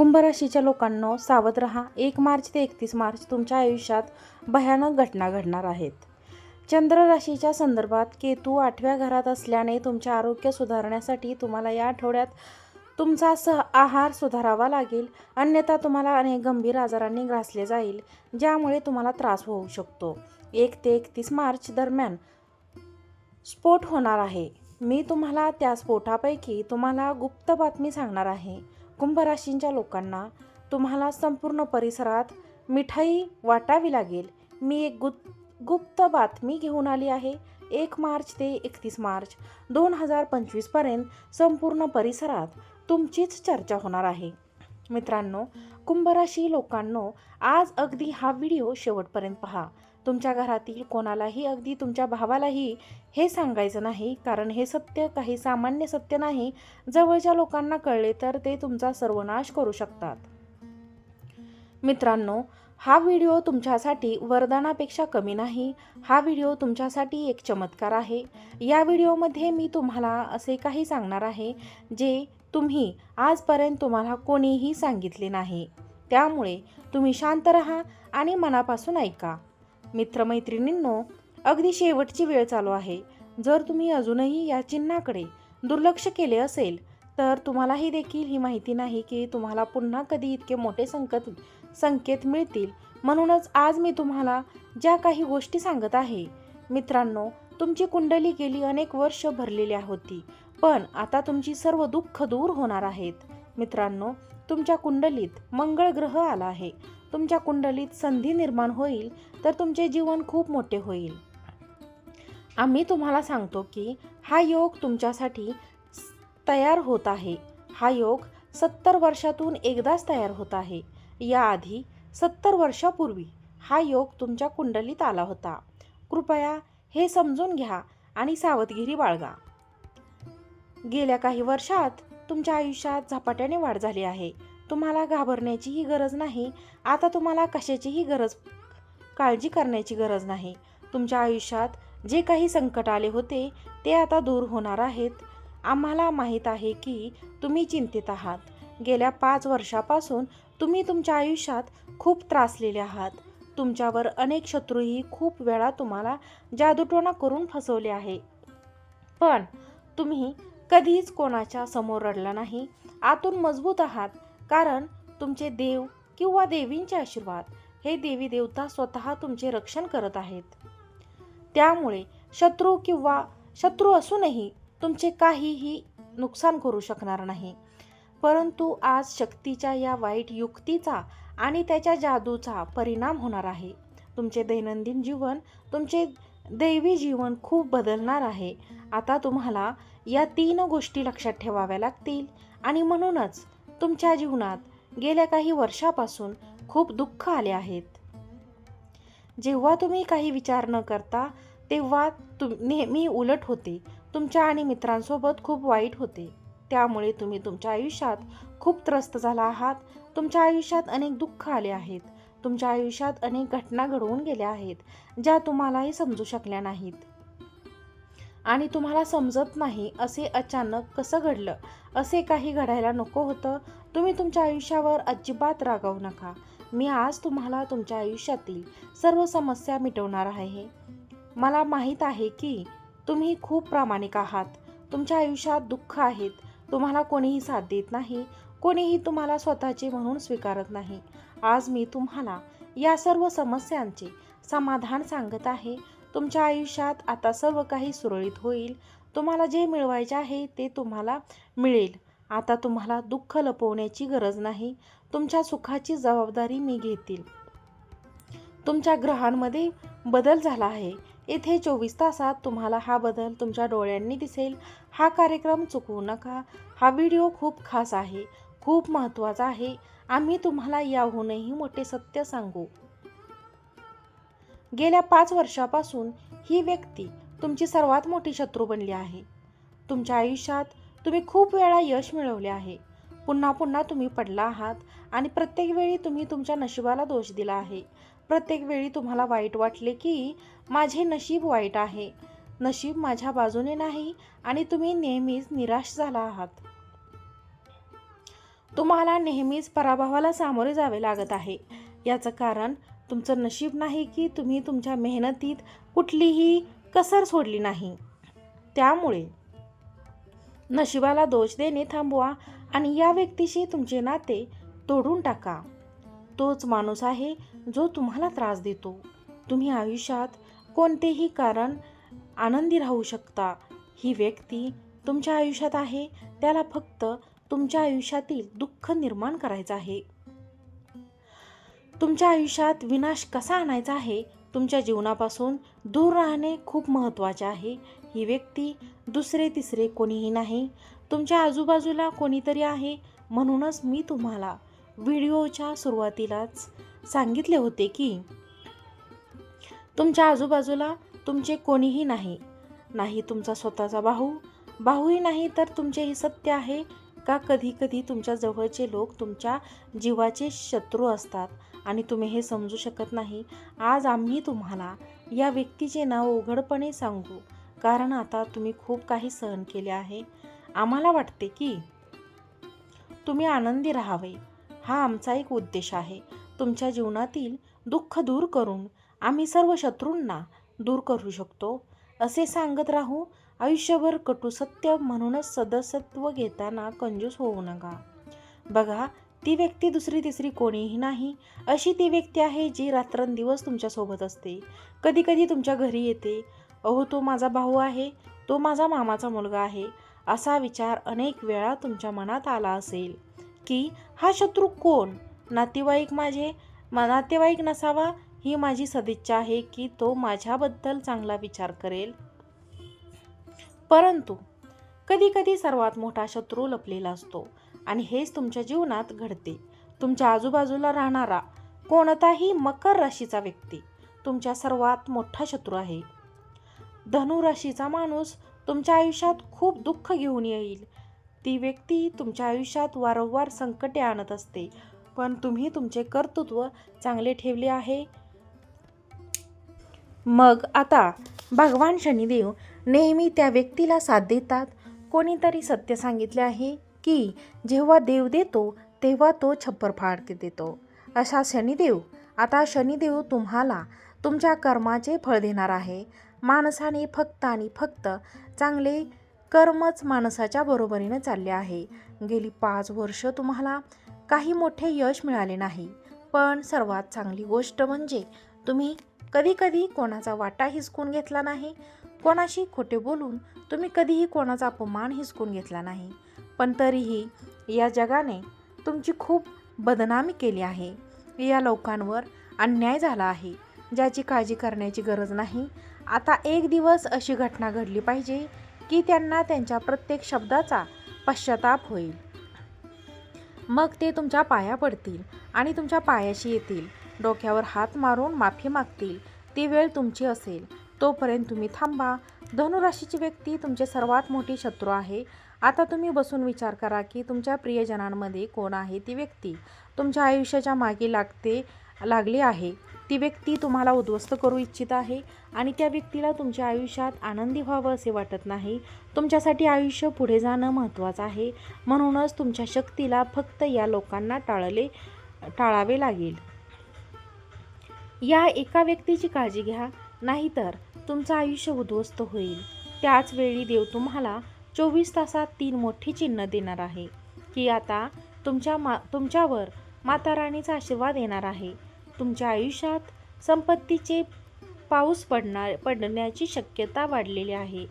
कुंभराशीच्या लोकांनो सावध रहा. एक मार्च ते एकतीस मार्च तुमच्या आयुष्यात भयानक घटना घडणार आहेत. चंद्र राशीच्या संदर्भात केतू आठव्या घरात असल्याने तुमचे आरोग्य सुधारण्यासाठी तुम्हाला या आठवड्यात तुमचा सह आहार सुधारावा लागेल. अन्यथा तुम्हाला अनेक गंभीर आजारांनी ग्रासले जाईल ज्यामुळे तुम्हाला त्रास होऊ शकतो. एक ते एकतीस मार्च दरम्यान स्फोट होणार आहे. मी तुम्हाला त्या स्फोटापैकी तुम्हाला गुप्त बातमी सांगणार आहे. कुंभराशींच्या लोकांना तुम्हाला संपूर्ण परिसरात मिठाई वाटावी लागेल. मी एक गुप्त गुप्त बातमी घेऊन आली आहे. एक मार्च ते एकतीस मार्च दोन हजार पंचवीसपर्यंत संपूर्ण परिसरात तुमचीच चर्चा होणार आहे. मित्रांनो कुंभराशी लोकांनो आज अगदी हा व्हिडिओ शेवटपर्यंत पहा. तुमच्या घरातील कोणालाही अगदी तुमच्या भावालाही हे सांगायचं नाही. कारण हे सत्य काही सामान्य सत्य नाही. जवळच्या लोकांना कळले तर ते तुमचा सर्वनाश करू शकतात. मित्रांनो हा व्हिडिओ तुमच्यासाठी वरदानापेक्षा कमी नाही. हा व्हिडिओ तुमच्यासाठी एक चमत्कार आहे. या व्हिडिओमध्ये मी तुम्हाला असे काही सांगणार आहे जे तुम्ही आजपर्यंत तुम्हाला कोणीही सांगितले नाही. त्यामुळे तुम्ही शांत रहा आणि मनापासून ऐका. मित्रमैत्रिणींनो अगदी शेवटची वेळ चालू आहे. जर तुम्ही अजूनही या चिन्हाकडे दुर्लक्ष केले असेल तर तुम्हालाही देखील ही माहिती नाही की तुम्हाला पुन्हा कधी इतके मोठे संकट संकेत मिळतील. म्हणूनच आज मी तुम्हाला ज्या काही गोष्टी सांगत आहे मित्रांनो तुमची कुंडली गेली अनेक वर्ष भरलेली होती पण आता तुमची सर्व दुःख दूर होणार आहेत. मित्रांनो तुमच्या कुंडलीत मंगळ ग्रह आला आहे. तुमच्या कुंडलीत संधी निर्माण होईल तर तुमचे जीवन खूप मोठे होईल. आम्ही तुम्हाला सांगतो की हा योग तुमच्यासाठी तयार होत आहे. हा योग सत्तर वर्षातून एकदाच तयार होत आहे. याआधी सत्तर वर्षापूर्वी हा योग तुमच्या कुंडलीत आला होता. कृपया हे समजून घ्या आणि सावधगिरी बाळगा. गेल्या काही वर्षात तुमच्या आयुष्यात झपाट्याने वाढ झाली आहे. तुम्हाला घाबरण्याचीही गरज नाही. आता तुम्हाला कशाचीही गरज काळजी करण्याची गरज नाही. तुमच्या आयुष्यात जे काही संकट आले होते ते आता दूर होणार आहेत. आम्हाला माहीत आहे की तुम्ही चिंतित आहात. गेल्या पाच वर्षापासून तुम्ही तुमच्या आयुष्यात खूप त्रासलेले आहात. तुमच्यावर अनेक शत्रूही खूप वेळा तुम्हाला जादूटोणा करून फसवले आहे. पण तुम्ही कधीच कोणाच्या समोर रडला नाही. आतून मजबूत आहात. कारण तुमचे देव किंवा देवींचे आशीर्वाद हे देवी देवता स्वतः तुमचे रक्षण करत आहेत. त्यामुळे शत्रू किंवा शत्रू असूनही तुमचे काहीही नुकसान करू शकणार नाही. परंतु आज शक्तीच्या या वाईट युक्तीचा आणि त्याच्या जादूचा परिणाम होणार आहे. तुमचे दैनंदिन जीवन तुमचे दैवी जीवन खूप बदलणार आहे. आता तुम्हाला या तीन गोष्टी लक्षात ठेवाव्या लागतील आणि म्हणूनच तुमच्या जीवनात गेल्या काही वर्षापासून खूप दुःख आले आहेत. जेव्हा तुम्ही काही विचार न करता तेव्हा तुम नेहमी उलट होते. तुमच्या आणि मित्रांसोबत खूप वाईट होते. त्यामुळे तुम्ही तुमच्या आयुष्यात खूप त्रस्त झाला आहात. तुमच्या आयुष्यात अनेक दुःख आले आहेत. तुमच्या आयुष्यात अनेक घटना घडवून गेल्या आहेत ज्या तुम्हालाही समजू शकल्या नाहीत. आणि तुम्हाला समजत नाही असे अचानक कसं घडलं? असे काही घडायला नको होतं. तुम्ही तुमच्या आयुष्यावर अजिबात रागावू नका. मी आज तुम्हाला तुमच्या आयुष्यातील सर्व समस्या मिटवणार आहे. मला माहीत आहे की तुम्ही खूप प्रामाणिक आहात. तुमच्या आयुष्यात दुःख आहेत. तुम्हाला कोणीही साथ देत नाही. कोणीही तुम्हाला स्वतःचे म्हणून स्वीकारत नाही. आज मी तुम्हाला या सर्व समस्यांचे समाधान सांगत आहे. तुमच्या आयुष्यात आता सर्व काही सुरळीत होईल. तुम्हाला जे मिळवायचे आहे ते तुम्हाला मिळेल. आता तुम्हाला दुःख लपवण्याची गरज नाही. तुमच्या सुखाची जबाबदारी मी घेतील. तुमच्या ग्रहांमध्ये बदल झाला आहे. येथे चोवीस तासात तुम्हाला हा बदल तुमच्या डोळ्यांनी दिसेल. हा कार्यक्रम चुकवू नका. हा व्हिडिओ खूप खास आहे. खूप महत्त्वाचा आहे. आम्ही तुम्हाला याहूनही मोठे सत्य सांगू. गेल्या पाच वर्षापासून ही व्यक्ती तुमची सर्वात मोठी शत्रू बनली आहे. तुमच्या आयुष्यात तुम्ही खूप वेळा यश मिळवले आहे. पुन्हा पुन्हा तुम्ही पडला आहात आणि प्रत्येक वेळी तुम्ही तुमच्या नशिबाला दोष दिला आहे. प्रत्येक वेळी तुम्हाला वाईट वाटले की माझे नशीब वाईट आहे. नशीब माझ्या बाजूने नाही आणि तुम्ही नेहमीच निराश झाला आहात. तुम्हाला नेहमीच पराभवाला सामोरे जावे लागत आहे. याचं कारण तुमचं नशीब नाही की तुम्ही तुमच्या मेहनतीत कुठलीही कसर सोडली नाही. त्यामुळे नशिबाला दोष देणे थांबवा आणि या व्यक्तीशी तुमचे नाते तोडून टाका. तोच माणूस आहे जो तुम्हाला त्रास देतो. तुम्ही आयुष्यात कोणतेही कारण आनंदी राहू शकता. ही व्यक्ती तुमच्या आयुष्यात आहे त्याला फक्त तुमच्या आयुष्यातील दुःख निर्माण करायचं आहे. तुमच्या आयुष्यात विनाश कसा आणायचा आहे? तुमच्या जीवनापासून दूर राहणे खूप महत्त्वाचे आहे. ही व्यक्ती दुसरे तिसरे कोणीही नाही. तुमच्या आजूबाजूला कोणीतरी आहे म्हणूनच मी तुम्हाला व्हिडिओच्या सुरुवातीलाच सांगितले होते की तुमच्या आजूबाजूला तुमचे कोणीही नाही. नाही तुमचा स्वतःचा भाऊ. भाऊही नाही तर तुमचे हे सत्य आहे का? कधी कधी तुमच्या जवळचे लोक तुमच्या जीवाचे शत्रू असतात. आणि तुम्ही हे समजू शकत नाही आज आम्ही तुम्हाला या व्यक्तीचे नाव उघडपणे सांगू. कारण आता तुम्ही खूप काही सहन केले आहे. आम्हाला वाटते की तुम्ही आनंदी राहावे. हा आमचा एक उद्देश आहे. तुमच्या जीवनातील दुःख दूर करून आम्ही सर्व शत्रूंना दूर करू शकतो. असे सांगत राहू आयुष्यभर कटू सत्य म्हणूनच सदस्यत्व घेताना कंजूस होऊ नका. बघा ती व्यक्ती दुसरी तिसरी कोणीही नाही. अशी ती व्यक्ती आहे जी रात्रंदिवस तुमच्यासोबत असते. कधीकधी तुमच्या घरी येते. अहो तो माझा भाऊ आहे. तो माझा मामाचा मुलगा आहे. असा विचार अनेक वेळा तुमच्या मनात आला असेल. की हा शत्रू कोण? नातेवाईक माझे म- नातेवाईक नसावा ही माझी सदिच्छा आहे की तो माझ्याबद्दल चांगला विचार करेल. परंतु कधीकधी सर्वात मोठा शत्रू लपलेला असतो. आणि हेच तुमच्या जीवनात घडते. तुमच्या आजूबाजूला राहणारा कोणताही मकर राशीचा व्यक्ती तुमच्या सर्वात मोठा शत्रू आहे. धनु राशीचा माणूस तुमच्या आयुष्यात खूप दुःख घेऊन येईल. ती व्यक्ती तुमच्या आयुष्यात वारंवार संकटे आणत असते. पण तुम्ही तुमचे कर्तृत्व चांगले ठेवले आहे. मग आता भगवान शनिदेव नेहमी त्या व्यक्तीला साथ देतात. कोणीतरी सत्य सांगितले आहे. की जेव्हा देव देतो तेव्हा तो छप्पर फाडते देतो. असा शनिदेव आता शनिदेव तुम्हाला तुमच्या कर्माचे फळ देणार आहे. माणसाने फक्त आणि फक्त चांगले कर्मच माणसाच्या बरोबरीने चालले आहे. गेली पाच वर्ष तुम्हाला काही मोठे यश मिळाले नाही. पण सर्वात चांगली गोष्ट म्हणजे तुम्ही कधीकधी कोणाचा वाटा हिसकून घेतला नाही. कोणाशी खोटे बोलून तुम्ही कधीही कोणाचा अपमान हिसकून घेतला नाही. पण तरीही या जगाने तुमची खूप बदनामी केली आहे. या लोकांवर अन्याय झाला आहे. ज्याची काळजी करण्याची गरज नाही. आता एक दिवस अशी घटना घडली पाहिजे की त्यांना त्यांच्या प्रत्येक शब्दाचा पश्चाताप होईल. मग ते तुमच्या पाया पडतील आणि तुमच्या पायाशी येतील. डोक्यावर हात मारून माफी मागतील. ती वेळ तुमची असेल. तोपर्यंत तुम्ही थांबा. धनुराशीची व्यक्ती तुमचे सर्वात मोठी शत्रू आहे. आता तुम्ही बसून विचार करा की तुमच्या प्रियजनांमध्ये कोण आहे ती व्यक्ती? तुमच्या आयुष्याच्या मागे लागते लागली आहे. ती व्यक्ती तुम्हाला उद्ध्वस्त करू इच्छित आहे आणि त्या व्यक्तीला तुमच्या आयुष्यात आनंदी व्हावं असे वाटत नाही. तुमच्यासाठी आयुष्य पुढे जाणं महत्त्वाचं आहे. म्हणूनच तुमच्या शक्तीला फक्त या लोकांना टाळले टाळावे लागेल. या एका व्यक्तीची काळजी घ्या. नाहीतर तुमचं आयुष्य उद्ध्वस्त होईल. त्याच वेळी देव तुम्हाला चोवीस तासात तीन मोठी चिन्ह देणार आहे की आता तुमच्या मा तुमच्यावर माता राणीचा आशीर्वाद येणार आहे. तुमच्या आयुष्यात संपत्तीचे पाऊस पडणार पडण्याची शक्यता वाढलेली आहे.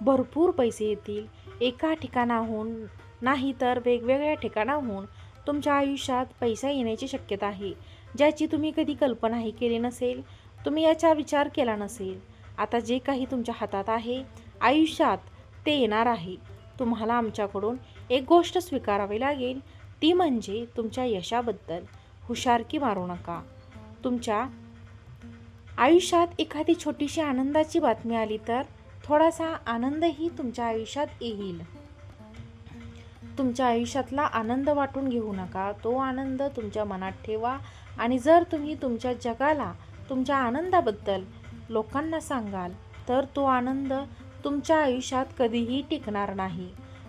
भरपूर पैसे येतील. एका ठिकाणाहून नाही तर वेगवेगळ्या ठिकाणाहून तुमच्या आयुष्यात पैसा येण्याची शक्यता आहे. ज्याची तुम्ही कधी कल्पनाही केली नसेल तुम्ही याचा विचार केला नसेल आता जे काही तुमच्या हातात आहे आयुष्यात ते येणार आहे. तुम्हाला आमच्याकडून एक गोष्ट स्वीकारावी लागेल. ती म्हणजे तुमच्या यशाबद्दल हुशारकी मारू नका. तुमच्या आयुष्यात एखादी छोटीशी आनंदाची बातमी आली तर थोडासा आनंदही तुमच्या आयुष्यात येईल. तुमच्या आयुष्यातला आनंद वाटून घेऊ नका. तो आनंद तुमच्या मनात ठेवा आणि जर तुम्ही तुमच्या जगाला तुमच्या आनंदाबद्दल लोकांना सांगाल तर तो आनंद तुमच्या आयुष्यात कधीही टिकणार नाही.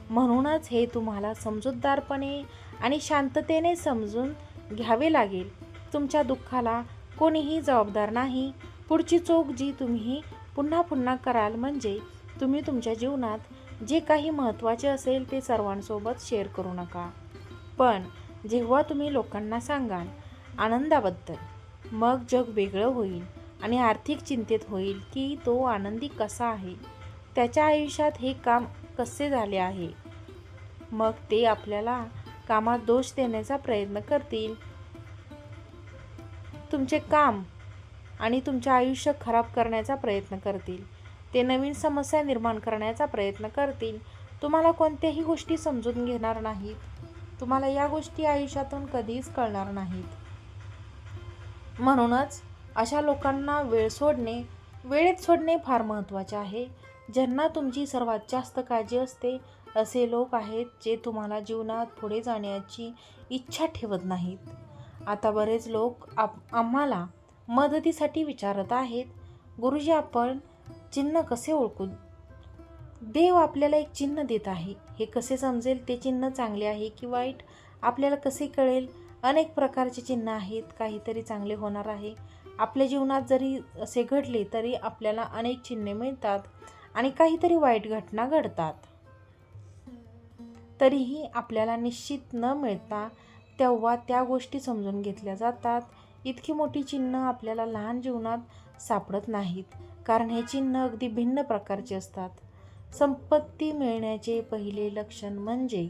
म्हणूनच हे तुम्हाला समजूतदारपणे आणि शांततेने समजून घ्यावे लागेल. तुमच्या दुःखाला कोणीही जबाबदार नाही. पुढची चोख जी तुम्ही पुन्हा पुन्हा कराल म्हणजे तुम्ही तुमच्या जीवनात जे काही महत्त्वाचे असेल ते सर्वांसोबत शेअर करू नका. पण जेव्हा तुम्ही लोकांना सांगाल आनंदाबद्दल मग जग वेगळं होईल. आणि आर्थिक चिंतेत होईल की तो आनंदी कसा आहे? त्याच्या आयुष्यात हे काम कसे झाले आहे? मग ते आपल्याला कामात दोष देण्याचा प्रयत्न करतील. तुमचे काम आणि तुमचे आयुष्य खराब करण्याचा प्रयत्न करतील. ते नवीन समस्या निर्माण करण्याचा प्रयत्न करतील. तुम्हाला कोणत्याही गोष्टी समजून घेणार नाहीत. तुम्हाला या गोष्टी आयुष्यातून कधीच कळणार नाहीत. म्हणूनच अशा लोकांना वेळ सोडणे वेळेत सोडणे फार महत्त्वाचे आहे. ज्यांना तुमची सर्वात जास्त काळजी असते असे लोक आहेत जे तुम्हाला जीवनात पुढे जाण्याची इच्छा ठेवत नाहीत. आता बरेच लोक आप आम्हाला मदतीसाठी विचारत आहेत. गुरुजी आपण चिन्ह कसे ओळखू? देव आपल्याला एक चिन्ह देत आहे. हे कसे समजेल? ते चिन्ह चांगले आहे की वाईट? आपल्याला कसे कळेल? अनेक प्रकारचे चिन्ह आहेत. काहीतरी चांगले होणार आहे. आपल्या जीवनात जरी असे घडले तरी आपल्याला अनेक चिन्हे मिळतात आणि काहीतरी वाईट घटना घडतात. तरीही आपल्याला निश्चित न मिळता तेव्हा त्या गोष्टी समजून घेतल्या जातात. इतकी मोठी चिन्ह आपल्याला लहान जीवनात सापडत नाहीत कारण हे चिन्ह अगदी भिन्न प्रकारचे असतात. संपत्ती मिळण्याचे पहिले लक्षण म्हणजे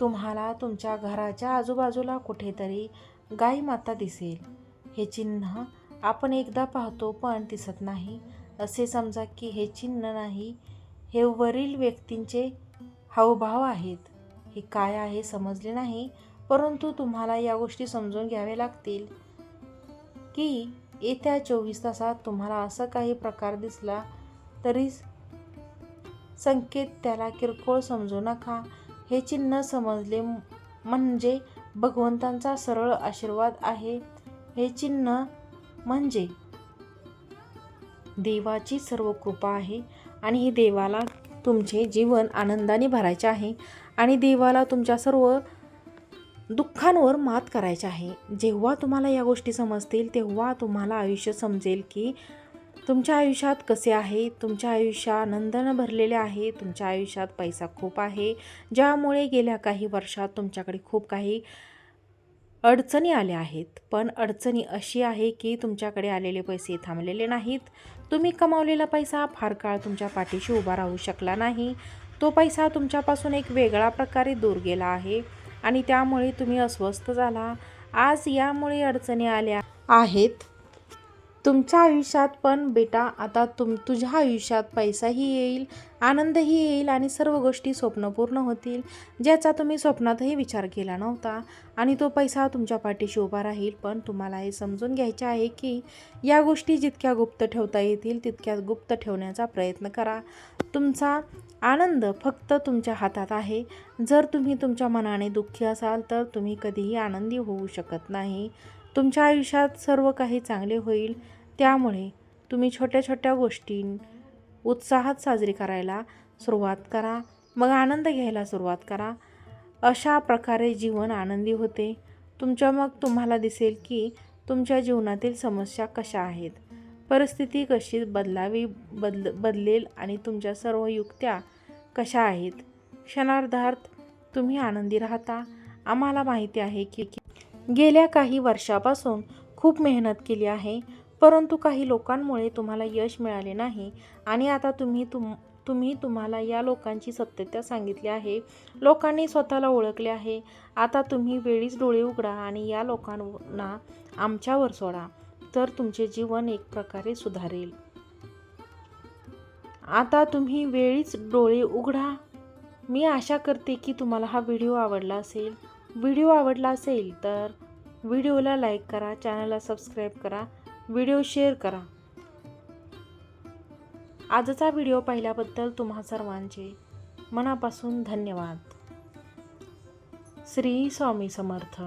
तुम्हाला तुमच्या घराच्या आजूबाजूला कुठेतरी गाई माता दिसेल. हे चिन्ह आपण एकदा पाहतो पण दिसत नाही. असे समजा की हे चिन्ह नाही हे वरील व्यक्तींचे हावभाव आहेत. हे काय आहे समजले नाही परंतु तुम्हाला या गोष्टी समजून घ्यावे लागतील. की येत्या चोवीस तासात तुम्हाला असं काही प्रकार दिसला तरी संकेत त्याला किरकोळ समजू नका. हे चिन्ह समजले म्हणजे भगवंतांचा सरळ आशीर्वाद आहे. हे चिन्ह म्हणजे देवाची सर्व कृपा आहे आणि ही देवाला तुमचे जीवन आनंदाने भरायचे आहे आणि देवाला तुमच्या सर्व दुःखांवर मात करायचे आहे. जेव्हा तुम्हाला या गोष्टी समजतील तेव्हा तुम्हाला आयुष्य समजेल की तुमच्या आयुष्यात कसे आहे? तुमच्या आयुष्य आनंदानं भरलेले आहे तुमच्या आयुष्यात पैसा खूप आहे ज्यामुळे गेल्या काही वर्षात तुमच्याकडे खूप काही अडचणी आल्या आहेत. पण अडचणी अशी आहे की तुमच्याकडे आलेले पैसे थांबलेले नाहीत. तुम्ही कमावलेला पैसा फार काळ तुमच्या पाठीशी उभा राहू शकला नाही. तो पैसा तुमच्यापासून एक वेगळा प्रकारे दूर गेला आहे आणि त्यामुळे तुम्ही अस्वस्थ झाला. आज यामुळे अडचणी आल्या आहेत. तुमच्या आयुष्यात पण बेटा आता तुम तुझ्या आयुष्यात पैसाही येईल आनंदही येईल आणि सर्व गोष्टी स्वप्नपूर्ण होतील ज्याचा तुम्ही स्वप्नातही विचार केला नव्हता. आणि तो पैसा तुमच्या पाठीशी उभा राहील पण तुम्हाला हे समजून घ्यायचे आहे की या गोष्टी जितक्या गुप्त ठेवता येतील तितक्या गुप्त ठेवण्याचा प्रयत्न करा. तुमचा आनंद फक्त तुमच्या हातात आहे. जर तुम्ही तुमच्या मनाने दुःखी असाल तर तुम्ही कधीही आनंदी होऊ शकत नाही. तुमच्या आयुष्यात सर्व काही चांगले होईल. त्यामुळे तुम्ही छोट्या छोट्या गोष्टी उत्साहात साजरी करायला सुरुवात करा. मग आनंद घ्यायला सुरुवात करा. अशा प्रकारे जीवन आनंदी होते. तुमच्या मग तुम्हाला दिसेल की तुमच्या जीवनातील समस्या कशा आहेत. परिस्थिती कशी बदलावी बदल बदलेल आणि तुमच्या सर्व युक्त्या कशा आहेत? क्षणार्धार्थ तुम्ही आनंदी राहता. आम्हाला माहिती आहे की गेल्या काही वर्षापासून खूप मेहनत केली आहे परंतु काही लोकांमुळे तुम्हाला यश मिळाले नाही आणि आता तुम्ही तुम तुम्ही तुम्हाला या लोकांची सत्यता सांगितली आहे. लोकांनी स्वतःला ओळखले आहे. आता तुम्ही वेळीच डोळे उघडा आणि या लोकांना आमच्यावर सोडा. तर तुमचे जीवन एक प्रकारे सुधारेल. आता तुम्ही वेळीच डोळे उघडा. मी आशा करते की तुम्हाला हा व्हिडिओ आवडला असेल. व्हिडिओ आवडला असेल तर व्हिडिओला लाईक करा चॅनलला सबस्क्राईब करा व्हिडिओ शेअर करा. आजचा व्हिडिओ पाहिल्याबद्दल तुम्हा सर्वांचे मनापासून धन्यवाद. श्री स्वामी समर्थ.